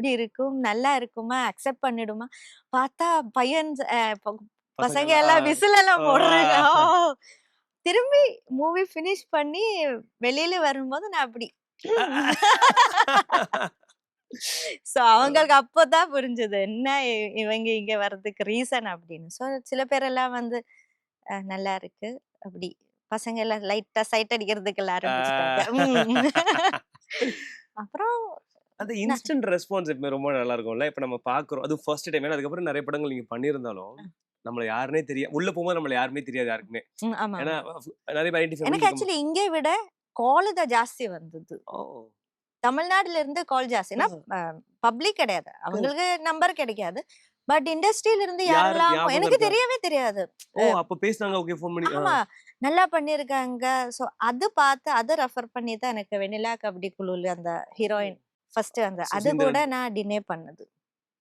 எப்படி இருக்கும்? நல்லா இருக்குமா? அக்செப்ட் பண்ணிடுமா? பார்த்தா பையன் பசங்க எல்லாம் விசில் எல்லாம் போடுறாங்க. திரும்பி மூவி ஃபினிஷ் பண்ணி வெளியில வரும்போது நான் அப்படி சோ அவங்களுக்கு அப்போதான் புரிஞ்சது. என்ன இவங்க இங்க வர்றதுக்கு ரீசன் அப்படின்னு. சோ சில பேர் எல்லாம் வந்து நல்லா இருக்கு. அப்படி பசங்க எல்லாம் லைட்டா சைட் அடிக்கிறதுக்கு எல்லாம் ஆரம்பிச்சிட்டாங்க. அப்புறம் அந்த இன்ஸ்டன்ட் ரெஸ்பான்ஸ் எப்பவுமே ரொம்ப நல்லா இருக்கும்ல இப்ப நம்ம பாக்குறோம் அது ஃபர்ஸ்ட் டைம் ஏன்னா அதுக்கப்புறம் நிறைய படங்கள் நீங்க பண்ணியிருந்தாலும் நம்மள யாருனே தெரியாது உள்ள போகும்போது நம்மள யாருமே தெரியாது யாருக்குமே. ஏன்னா நிறைய எனக்கு ஆக்சுவலி இங்கே விட கால் தான் ஜாஸ்தி வந்தது. தமிழ்நாடுல இருந்து கால் ஜாஸ்தி. ஏன்னா பப்ளிக் கிடையாது. அவங்களுக்கு நம்பர் கிடைக்காது. பட் இண்டஸ்ட்ரியில இருந்து யாரு யாரெல்லாம் எனக்கு? தெரியவே தெரியாது. ஓ அப்ப பேசுனாங்க. ஓகே ஃபோன் பண்ணி. ஆமா. நல்லா பண்ணிருக்காங்க சோ அது பார்த்து அதை ரெஃபர் பண்ணி தான் எனக்கு வெண்ணிலா கபடி குழுல அந்த ஹீரோயின் ஃபர்ஸ்ட் அந்த அது. கூட நான் டினே பண்ணது